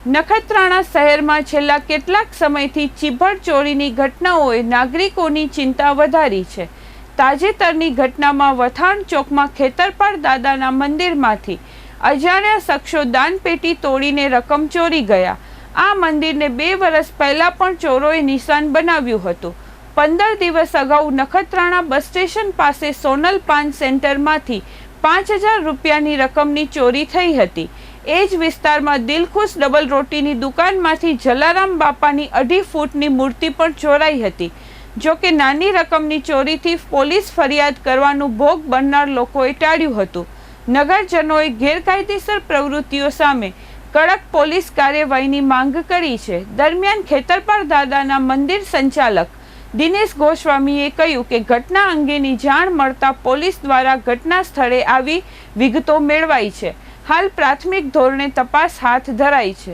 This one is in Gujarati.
નખત્રાણા શહેરમાં છેલ્લા કેટલાક સમયથી ચીભડ ચોરીની ઘટનાઓએ નાગરિકોની ચિંતા વધારી છે. તાજેતરની ઘટનામાં વથાણ ચોકમાં ખેતરપાળ દાદાના મંદિરમાંથી અજાણ્યા શખ્સો દાનપેટી તોડીને રકમ ચોરી ગયા. આ મંદિરને બે વર્ષ પહેલાં પણ ચોરોએ નિશાન બનાવ્યું હતું. પંદર દિવસ અગાઉ નખત્રાણા બસ સ્ટેશન પાસે સોનલ પાન સેન્ટરમાંથી પાંચ હજાર રૂપિયાની રકમની ચોરી થઈ હતી. એ જ વિસ્તારમાં દિલખુશ ડબલ રોટીની દુકાનમાંથી જલારામ બાપાની અઢી ફૂટની મૂર્તિ પણ ચોરાઈ હતી. જો કે નાની રકમની ચોરીથી પોલીસ ફરિયાદ કરવાનું ભોગ બનનાર લોકોએ ટાળ્યું હતું. નગરજનોએ ગેરકાયદેસર પ્રવૃત્તિઓ સામે કડક પોલીસ કાર્યવાહીની માંગ કરી છે. દરમિયાન ખેતરપાળ દાદાના મંદિર સંચાલક દિનેશ ગોસ્વામીએ કહ્યું કે ઘટના અંગેની જાણ મળતા પોલીસ દ્વારા ઘટના સ્થળે આવી વિગતો મેળવાઈ છે. હાલ પ્રાથમિક ધોરણે તપાસ હાથ ધરાઈ છે.